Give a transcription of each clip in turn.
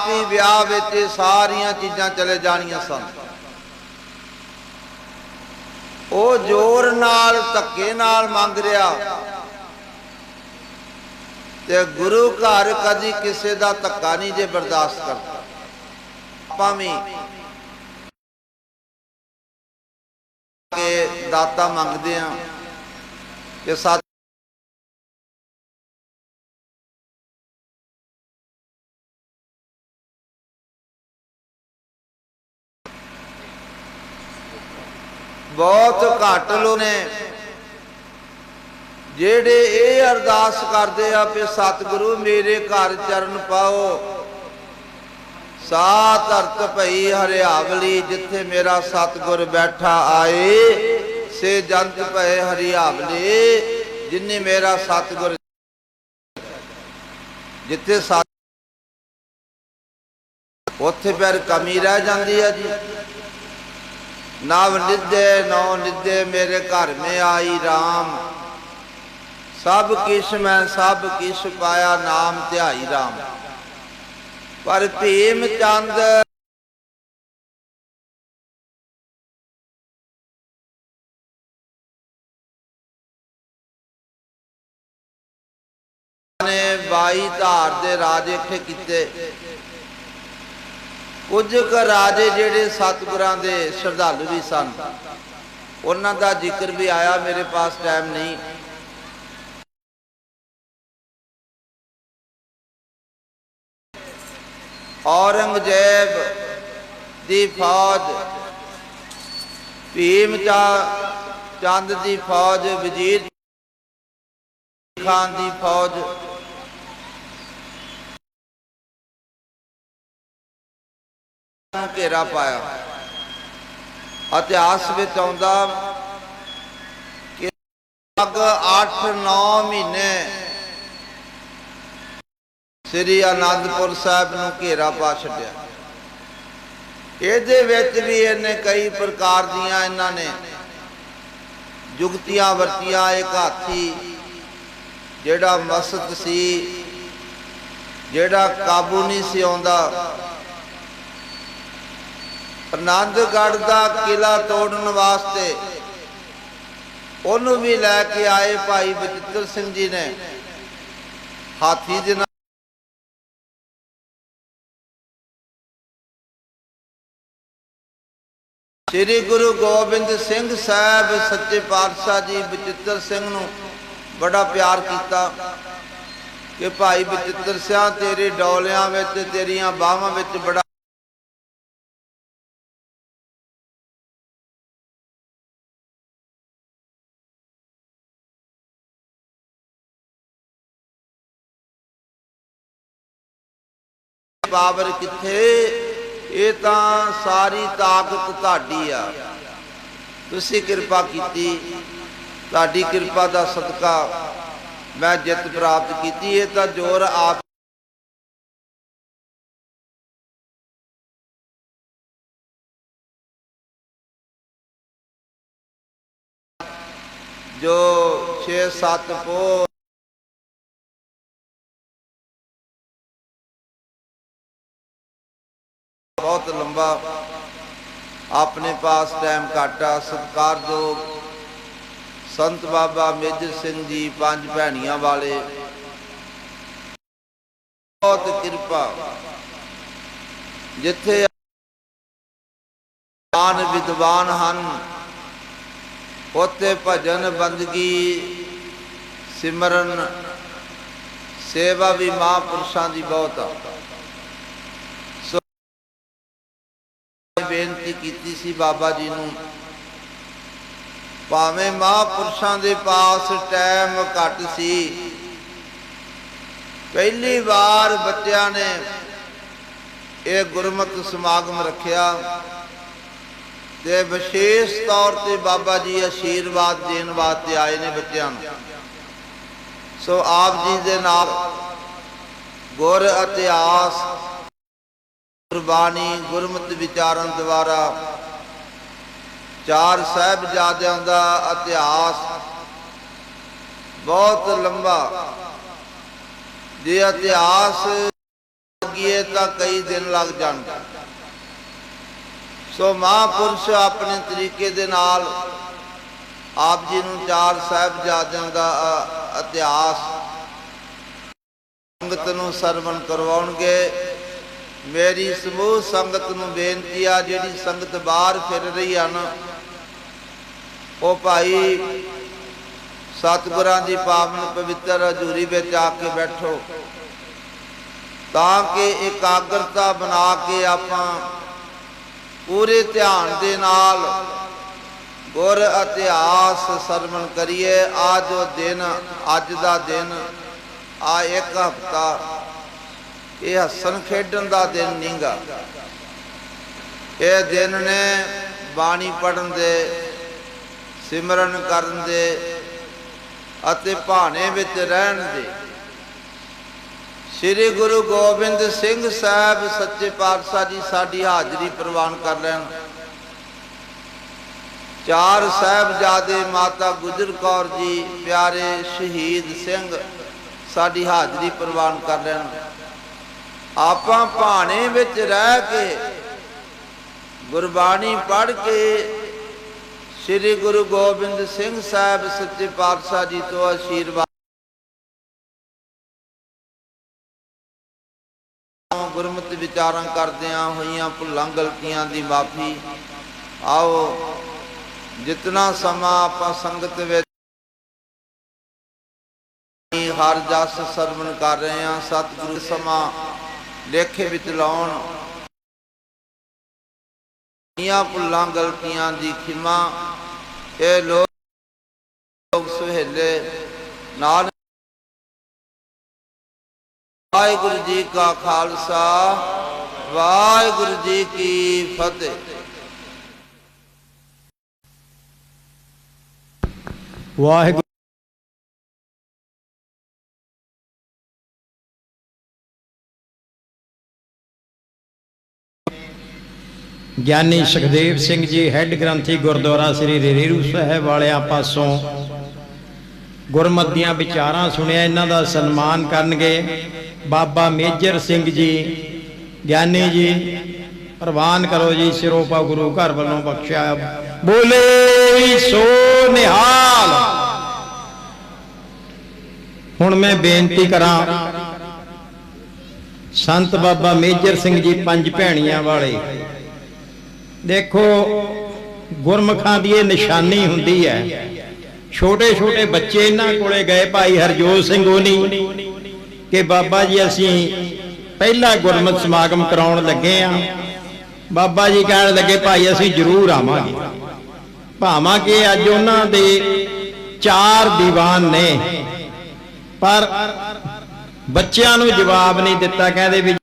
ਆਪ ਵਿਆਹ ਵਿੱਚ ਸਾਰੀਆਂ ਚੀਜ਼ਾਂ ਚਲੇ ਜਾਣੀਆਂ ਸਨ। ਉਹ ਜ਼ੋਰ ਨਾਲ, ਧੱਕੇ ਨਾਲ ਮੰਗ ਰਿਹਾ। ਤੇ ਗੁਰੂ ਘਰ ਕਦੀ ਕਿਸੇ ਦਾ ਧੱਕਾ ਨਹੀਂ ਜੇ ਬਰਦਾਸ਼ਤ ਕਰਦਾ। ਭਾਵੇਂ ਵੀ ਦਾਤਾ ਮੰਗਦੇ ਆ ਕਿ ਬਹੁਤ ਘੱਟ ਲੋਕ ਨੇ ਜਿਹੜੇ ਇਹ ਅਰਦਾਸ ਕਰਦੇ ਆ ਕਿ ਸਤਿਗੁਰੂ ਮੇਰੇ ਘਰ ਚਰਨ ਪਾਓ ਸਾਤ ਅਰਥ ਭਈ ਹਰਿਆਵਲੀ, ਜਿੱਥੇ ਮੇਰਾ ਸਤਿਗੁਰ ਬੈਠਾ ਆਏ, ਸੇ ਜੰਤ ਭਏ ਹਰਿਆਵਲੀ, ਜਿਨੇ ਮੇਰਾ ਸਤਿਗੁਰ ਜਿੱਥੇ ਉੱਥੇ ਫਿਰ ਕਮੀ ਰਹਿ ਜਾਂਦੀ ਹੈ ਜੀ। ਨਵ ਨਿਧੇ, ਨੌ ਨਿਧੇ, ਮੇਰੇ ਘਰ ਮੇ ਆਈ RAM ਸਭ ਕਿਛ ਮੈਂ ਸਭ ਕਿਛ ਪਾਇਆ, ਨਾਮ ਧਿਆਈ RAM ਪਰ ਭੀਮ ਚੰਦ ਨੇ ਬਾਈ ਧਾਰ ਦੇ ਰਾਜ ਇੱਥੇ ਕੀਤੇ। ਕੁਝ ਕੁ ਰਾਜੇ ਜਿਹੜੇ ਸਤਿਗੁਰਾਂ ਦੇ ਸ਼ਰਧਾਲੂ ਵੀ ਸਨ, ਉਹਨਾਂ ਦਾ ਜ਼ਿਕਰ ਵੀ ਆਇਆ, ਮੇਰੇ ਪਾਸ ਟਾਈਮ ਨਹੀਂ। ਔਰੰਗਜ਼ੇਬ ਦੀ ਫੌਜ, ਭੀਮ ਚਾ, ਚੰਦ ਦੀ ਫੌਜ ਵਜ਼ੀਰ ਖਾਨ ਦੀ ਫੌਜ ਨੂੰ ਘੇਰਾ ਪਾਇਆ। ਇਤਿਹਾਸ ਵਿੱਚ ਆਉਂਦਾ ਕਿ ਲਗ 8-9 ਮਹੀਨੇ ਸ੍ਰੀ ਅਨੰਦਪੁਰ ਸਾਹਿਬ ਨੂੰ ਘੇਰਾ ਪਾ ਛੱਡਿਆ। ਇਹਦੇ ਵਿੱਚ ਵੀ ਇਹਨੇ ਕਈ ਪ੍ਰਕਾਰ ਦੀਆਂ ਇਹਨਾਂ ਨੇ ਜੁਗਤੀਆਂ ਵਰਤੀਆਂ। ਇੱਕ ਹਾਥੀ ਜਿਹੜਾ ਮਸਤ ਸੀ, ਜਿਹੜਾ ਕਾਬੂ ਨਹੀਂ ਸੀ ਆਉਂਦਾ। ਆਨੰਦਗੜ੍ਹ ਦਾ ਕਿਲਾ ਤੋੜਨ ਵਾਸਤੇ ਉਹਨੂੰ ਵੀ ਲੈ ਕੇ ਆਏ ਭਾਈ ਬਚਿੱਤਰ ਸਿੰਘ ਜੀ ਨੇ। ਹਾਥੀ ਦੇ ਸ੍ਰੀ ਗੁਰੂ ਗੋਬਿੰਦ ਸਿੰਘ ਸਾਹਿਬ ਸੱਚੇ ਪਾਤਸ਼ਾਹ ਜੀ ਬਚਿੱਤਰ ਸਿੰਘ ਨੂੰ ਬੜਾ ਪਿਆਰ ਕੀਤਾ ਕਿ ਭਾਈ ਬਚਿੱਤਰ ਸਿਆ ਤੇਰੇ ਡੋਲਿਆਂ ਵਿੱਚ ਤੇਰੀਆਂ ਬਾਹਾਂ ਵਿੱਚ ਬੜਾ ਬਾਬਰ ਕਿੱਥੇ? ਇਹ ਤਾਂ ਸਾਰੀ ਤਾਕਤ ਤੁਹਾਡੀ ਆ। ਤੁਸੀਂ ਕਿਰਪਾ ਕੀਤੀ। ਤੁਹਾਡੀ ਕਿਰਪਾ ਦਾ ਸਦਕਾ ਮੈਂ ਜਿੱਤ ਪ੍ਰਾਪਤ ਕੀਤੀ। ਇਹ ਤਾਂ ਜੋਰ ਆਪ ਜੋ 6-7 ਪੋ ਬਹੁਤ ਲੰਬਾ। ਆਪਣੇ ਪਾਸ ਟਾਈਮ ਘਾਟਾ ਸਤਿਕਾਰਯੋਗ ਸੰਤ ਬਾਬਾ ਮੇਜਰ ਸਿੰਘ ਜੀ, ਪੰਜ ਭੈਣੀਆਂ ਵਾਲੇ। ਬਹੁਤ ਕਿਰਪਾ। ਜਿੱਥੇ ਆਨ ਵਿਦਵਾਨ ਹਨ, ਉੱਥੇ ਭਜਨ ਬੰਦਗੀ, ਸਿਮਰਨ, ਸੇਵਾ ਵੀ ਮਹਾਂਪੁਰਸ਼ਾਂ ਦੀ ਬਹੁਤ ਆ। ਬੇਨਤੀ ਕੀਤੀ ਸੀ ਬਾਬਾ ਜੀ ਨੂੰ। ਭਾਵੇਂ ਮਹਾਂਪੁਰਸ਼ਾਂ ਦੇ ਪਾਸ ਟਾਈਮ ਘੱਟ ਸੀ। ਪਹਿਲੀ ਵਾਰ ਬੱਚਿਆਂ ਨੇ ਇਹ ਗੁਰਮਤਿ ਸਮਾਗਮ ਰੱਖਿਆ ਤੇ ਵਿਸ਼ੇਸ਼ ਤੌਰ ਤੇ ਬਾਬਾ ਜੀ ਆਸ਼ੀਰਵਾਦ ਦੇਣ ਵਾਸਤੇ ਆਏ ਨੇ ਬੱਚਿਆਂ ਨੂੰ। ਸੋ ਆਪ ਜੀ ਦੇ ਨਾਲ ਗੁਰ ਇਤਿਹਾਸ ਗੁਰਬਾਣੀ ਗੁਰਮਤਿ ਵਿਚਾਰਨ ਦੁਆਰਾ ਚਾਰ ਸਾਹਿਬਜ਼ਾਦਿਆਂ ਦਾ ਇਤਿਹਾਸ ਬਹੁਤ ਲੰਬਾ। ਜੇ ਇਤਿਹਾਸ ਲੱਗੀਏ ਤਾਂ ਕਈ ਦਿਨ ਲੱਗ ਜਾਣਗੇ। ਸੋ ਮਹਾਂਪੁਰਸ਼ ਆਪਣੇ ਤਰੀਕੇ ਦੇ ਨਾਲ ਆਪ ਜੀ ਨੂੰ ਚਾਰ ਸਾਹਿਬਜ਼ਾਦਿਆਂ ਦਾ ਇਤਿਹਾਸ, ਸੰਗਤ ਨੂੰ ਸਰਵਣ ਕਰਵਾਉਣਗੇ। ਮੇਰੀ ਸਮੂਹ ਸੰਗਤ ਨੂੰ ਬੇਨਤੀ ਆ, ਜਿਹੜੀ ਸੰਗਤ ਬਾਹਰ ਫਿਰ ਰਹੀ ਹਨ ਉਹ ਭਾਈ ਸਤਿਗੁਰਾਂ ਦੀ ਪਾਵਨ ਪਵਿੱਤਰ ਹਜ਼ੂਰੀ ਵਿੱਚ ਆ ਕੇ ਬੈਠੋ, ਤਾਂ ਕਿ ਇਕਾਗਰਤਾ ਬਣਾ ਕੇ ਆਪਾਂ ਪੂਰੇ ਧਿਆਨ ਦੇ ਨਾਲ ਗੁਰ ਇਤਿਹਾਸ ਸਰਵਣ ਕਰੀਏ। ਆ ਜੋ ਦਿਨ, ਅੱਜ ਦਾ ਦਿਨ, ਆ ਇੱਕ ਹਫਤਾ ਇਹ ਹੱਸਣ ਖੇਡਣ ਦਾ ਦਿਨ ਨਹੀਂਗਾ ਇਹ ਦਿਨ ਨੇ ਬਾਣੀ ਪੜਨ ਦੇ, ਸਿਮਰਨ ਕਰਨ ਦੇ ਅਤੇ ਭਾਣੇ ਵਿੱਚ ਰਹਿਣ ਦੇ। ਸ੍ਰੀ ਗੁਰੂ ਗੋਬਿੰਦ ਸਿੰਘ ਸਾਹਿਬ ਸੱਚੇ ਪਾਤਸ਼ਾਹ ਜੀ ਸਾਡੀ ਹਾਜ਼ਰੀ ਪ੍ਰਵਾਨ ਕਰ ਲੈਣ। ਚਾਰ ਸਾਹਿਬਜ਼ਾਦੇ ਮਾਤਾ ਗੁਜਰ ਕੌਰ ਜੀ, ਪਿਆਰੇ ਸ਼ਹੀਦ ਸਿੰਘ, ਸਾਡੀ ਹਾਜ਼ਰੀ ਪ੍ਰਵਾਨ ਕਰ ਲੈਣ। ਆਪਾਂ ਭਾਣੇ ਵਿੱਚ ਰਹਿ ਕੇ ਗੁਰਬਾਣੀ ਪੜ੍ਹ ਕੇ ਸ੍ਰੀ ਗੁਰੂ ਗੋਬਿੰਦ ਸਿੰਘ ਸਾਹਿਬ ਸੱਚੇ ਪਾਤਸ਼ਾਹ ਜੀ ਤੋਂ ਆਸ਼ੀਰਵਾਦ ਗੁਰਮਤਿ ਵਿਚਾਰਾਂ ਕਰਦਿਆਂ ਹੋਈਆਂ ਭੁੱਲਾਂ ਗਲਤੀਆਂ ਦੀ ਮਾਫੀ। ਆਓ, ਜਿਤਨਾ ਸਮਾਂ ਆਪਾਂ ਸੰਗਤ ਵਿੱਚ ਹਰ ਜਸ ਸਰਵਣ ਕਰ ਰਹੇ ਹਾਂ, ਸਤਿਗੁਰੂ ਸਮਾਂ ਲੇਖੇ ਵਿੱਚ ਲਾਉਣ। ਨੀਆਂ ਭੁੱਲਾਂ ਗਲਤੀਆਂ ਦੀ ਖਿਮਾ, ਇਹ ਲੋਕ ਸੁਹੇਲੇ ਨਾਲ ਵਾਹਿਗੁਰੂ ਜੀ ਕਾ ਖਾਲਸਾ, ਵਾਹਿਗੁਰੂ ਜੀ ਕੀ ਫਤਿਹ। ਵਾਹਿਗੁਰੂ ਗਿਆਨੀ ਸੁਖਦੇਵ ਸਿੰਘ ਜੀ ਹੈੱਡ ਗ੍ਰੰਥੀ ਗੁਰਦੁਆਰਾ ਸ੍ਰੀ ਰੇਰੂ ਸਾਹਿਬ ਵਾਲਿਆਂ ਪਾਸੋਂ ਗੁਰਮਤਿ ਦੀਆਂ ਵਿਚਾਰਾਂ ਸੁਣਿਆ, ਇਹਨਾਂ ਦਾ ਸਨਮਾਨ ਕਰਨਗੇ। ਬਾਬਾ ਮੇਜਰ ਸਿੰਘ ਜੀ, ਗਿਆਨੀ ਜੀ, ਪ੍ਰਵਾਨ ਕਰੋ ਜੀ, ਸਿਰੋਪਾ ਗੁਰੂ ਘਰ ਵੱਲੋਂ ਬਖਸ਼ਿਆ। ਬੋਲੇ ਸੋ ਨਿਹਾਲ। ਹੁਣ ਮੈਂ ਬੇਨਤੀ ਕਰਾਂ, ਸੰਤ ਬਾਬਾ ਮੇਜਰ ਸਿੰਘ ਜੀ, ਪੰਜ ਭੈਣੀਆਂ ਵਾਲੇ ਦੇਖੋ, ਗੁਰਮਖਾਂ ਦੀ ਇਹ ਨਿਸ਼ਾਨੀ ਹੁੰਦੀ ਹੈ। ਛੋਟੇ ਛੋਟੇ ਬੱਚੇ ਇਹਨਾਂ ਕੋਲੇ ਗਏ ਭਾਈ ਹਰਜੋਤ ਸਿੰਘ ਹੋਣੀ ਕਿ ਬਾਬਾ ਜੀ ਅਸੀਂ ਪਹਿਲਾ ਗੁਰਮਤਿ ਸਮਾਗਮ ਕਰਾਉਣ ਲੱਗੇ ਆ ਬਾਬਾ ਜੀ ਕਹਿਣ ਲੱਗੇ, ਭਾਈ, ਅਸੀਂ ਜ਼ਰੂਰ ਆਵਾਂਗੇ। ਭਾਵਾਂ ਕਿ ਅੱਜ ਉਹਨਾਂ ਦੇ ਚਾਰ ਦੀਵਾਨ ਨੇ। ਪਰ ਬੱਚਿਆਂ ਨੂੰ ਜਵਾਬ ਨਹੀਂ ਦਿੱਤਾ, ਕਹਿੰਦੇ ਵੀ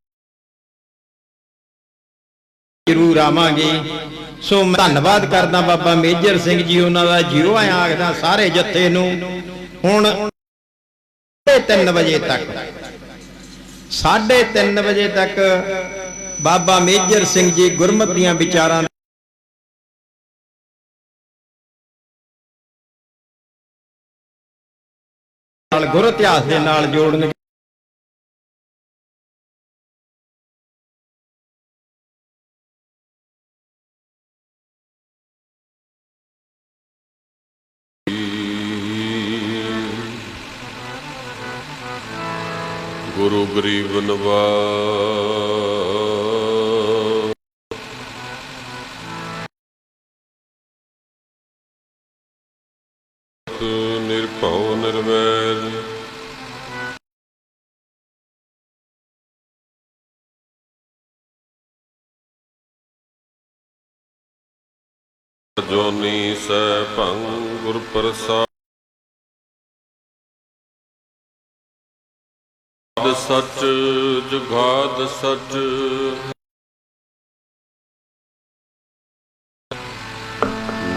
ਜ਼ਰੂਰ ਆਵਾਂਗੇ। ਸੋ ਮੈਂ ਧੰਨਵਾਦ ਕਰਦਾ ਬਾਬਾ ਮੇਜਰ ਸਿੰਘ ਜੀ ਉਹਨਾਂ ਦਾ, ਜਿਉ ਆਇਆ ਆਖਦਾ ਸਾਰੇ ਜੱਥੇ ਨੂੰ। ਹੁਣ 3:30 ਵਜੇ ਤੱਕ 3:30 ਵਜੇ ਤੱਕ ਬਾਬਾ ਮੇਜਰ ਸਿੰਘ ਜੀ ਗੁਰਮਤਿ ਦੀਆਂ ਵਿਚਾਰਾਂ ਨਾਲ ਗੁਰ ਇਤਿਹਾਸ ਦੇ ਨਾਲ ਜੋੜਨ ਗੁਰੂ ਗਰੀਬ ਨਵਾਜ ਨਿਰਭਉ ਨਿਰਵੈਰ। ਜੋਨੀ ਸੈ ਭੰਗ ਗੁਰ ਪ੍ਰਸਾਦ ਸੱਚ ਜੁਗਾਦ ਸੱਚ।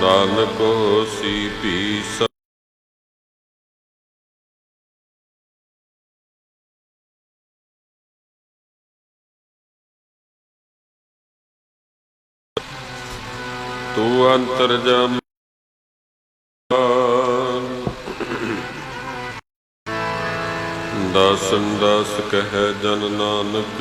ਨਾਨਕ ਹੋਸੀ ਭੀ ਤੂੰ ਅੰਤਰ ਜਮ ਦਾਸਨ ਦਾਸ ਕਹੈ ਜਨ ਨਾਨਕ।